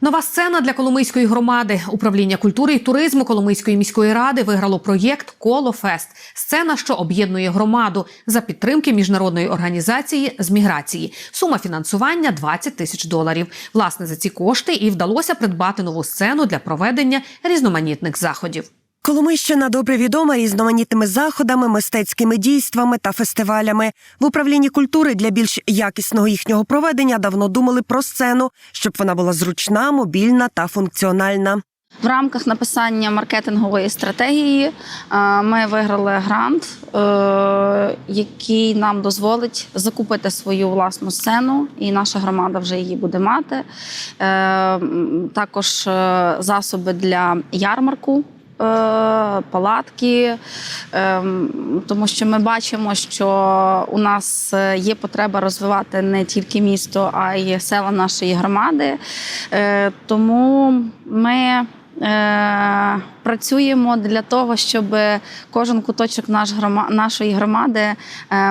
Нова сцена для Коломийської громади. Управління культури і туризму Коломийської міської ради виграло проєкт Колофест. Сцена, що об'єднує громаду за підтримки міжнародної організації з міграції. Сума фінансування 20 тисяч доларів. Власне, за ці кошти і вдалося придбати нову сцену для проведення різноманітних заходів. Коломийщина добре відома різноманітними заходами, мистецькими дійствами та фестивалями. В управлінні культури для більш якісного їхнього проведення давно думали про сцену, щоб вона була зручна, мобільна та функціональна. В рамках написання маркетингової стратегії е, ми виграли грант, е, який нам дозволить закупити свою власну сцену, і наша громада вже її буде мати. Е, Також засоби для ярмарку. Е, Палатки, ем, тому що ми бачимо, що у нас е, є потреба розвивати не тільки місто, а й села нашої громади. Е, Тому ми працюємо для того, щоб кожен куточок нашої громади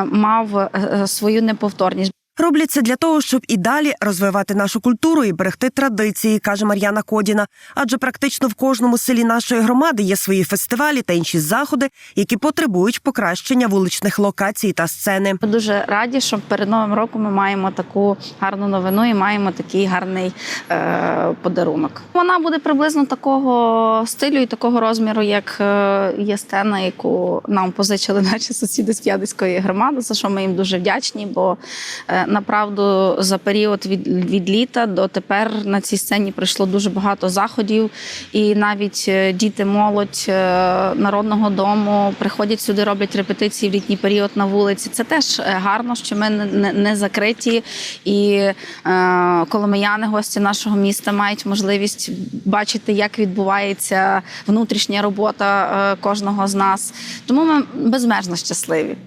мав свою неповторність. Роблять це для того, щоб і далі розвивати нашу культуру і берегти традиції, каже Мар'яна Кодіна. Адже практично в кожному селі нашої громади є свої фестивалі та інші заходи, які потребують покращення вуличних локацій та сцени. Ми дуже раді, що перед новим роком ми маємо таку гарну новину і маємо такий гарний е, подарунок. Вона буде приблизно такого стилю і такого розміру, як е, є сцена, яку нам позичили наші сусіди з П'ядицької громади, за що ми їм дуже вдячні. Бо е, направду за період від, від літа до тепер на цій сцені пройшло дуже багато заходів, і навіть е, діти, молодь е, народного дому приходять сюди, роблять репетиції в літній період на вулиці. Це теж е, гарно, що ми не, не, закриті, і е, коломияни, гості нашого міста, мають можливість бачити, як відбувається внутрішня робота кожного з нас. Тому ми безмежно щасливі.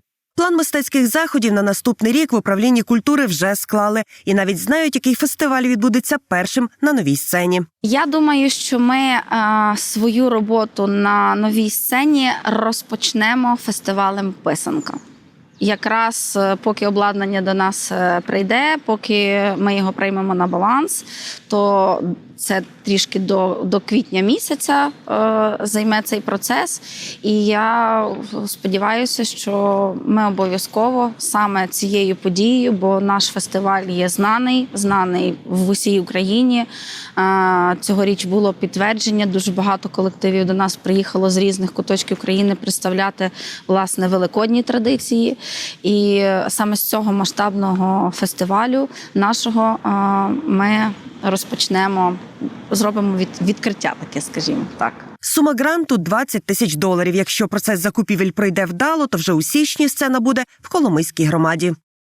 План мистецьких заходів на наступний рік в управлінні культури вже склали і навіть знають, який фестиваль відбудеться першим на новій сцені. Я думаю, що ми е, свою роботу на новій сцені розпочнемо фестивалем Писанка. Якраз е, поки обладнання до нас е, прийде, поки ми його приймемо на баланс, то це трішки до, до квітня місяця е, займе цей процес. І я сподіваюся, що ми обов'язково саме цією подією, бо наш фестиваль є знаний, знаний в усій Україні. Е, Цьогоріч було підтвердження. Дуже багато колективів до нас приїхало з різних куточків країни представляти власне великодні традиції. І саме з цього масштабного фестивалю нашого е, ми розпочнемо, зробимо від, відкриття таке, скажімо так. Сума гранту 20 тисяч доларів. Якщо процес закупівель пройде вдало, то вже у січні сцена буде в Коломийській громаді.